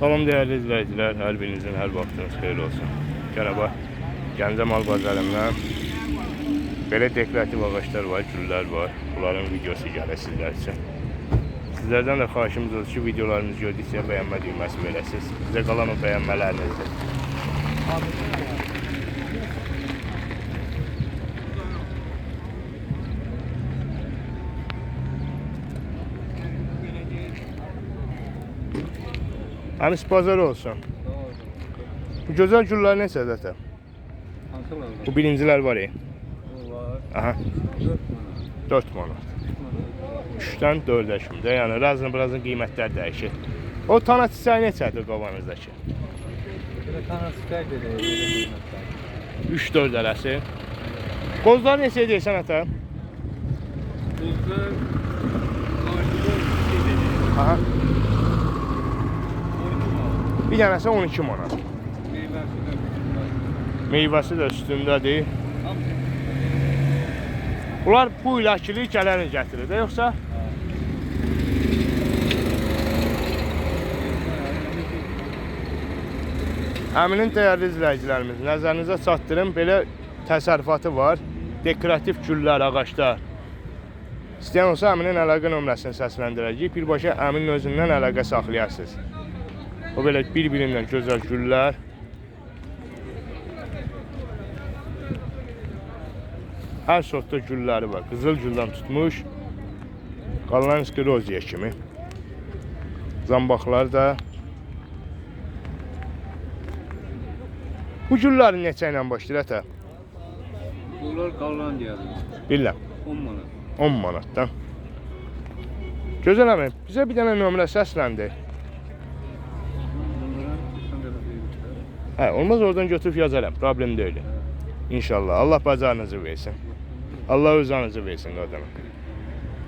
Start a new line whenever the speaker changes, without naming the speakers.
Salam değerli izleyiciler, her birinizin her vaxtınız xeyir olsun. Qərəba Gəncə mal bazarından belə dekorativ ağaçlar var, güllər var. Bunların videosu gəlir sizlər üçün. Sizlərdən də xahişimiz olsun ki, videolarımızı gördükcə bəyənmə düyməsi verəsiniz. Bizə qalan o bəyənmələrinizdir. Həmis bazarı olsun. Bu gözəl güllər?
Hansı var?
Bu birincilər var ya. Aha,
4
4
manat.
manat.
3 manat.
3-dən 4-ə kimi də, yəni razın birazın qiymətlər dəyişir. O tana çiçəyi neçədir qovanızdakı?
Kanal sitər dedi.
3-4 arası. Qozlar neçə deyirsən ata?
Şey dedi.
Aha,
12 manat.
bir dənəsi 12 manat.
Meyvəsi də
üstündədir. Bunlar bu iləkili gələni gətirir də, yoxsa? Əminin dəyərli izləyicilərimiz, nəzərinizə çatdırım, belə təsərrüfatı var. Dekorativ güllər, ağaclar. İstəyən olsa əminin əlaqə nömrəsini səsləndirəcəyik. Birbaşa əminin özündən əlaqə saxlayarsınız. O belə bir-birindən gözəl güllər. Hər sortda gülləri var. Qızıl güldən tutmuş. Qalan skleroziya kimi. Zambaqlar da. Bu güllərin neçə ilə başlayır ətə?
Bunlar Qallandiyadır.
Bilirəm.
10 manat.
10 manatdan. Gözəl əmi, bizə bir dənə nömrə səsləndi. Hə, olmaz oradan götürüb yazaram. Problem deyil. İnşallah. Allah bacarınızı versin. Allah özünüzü versin qadına.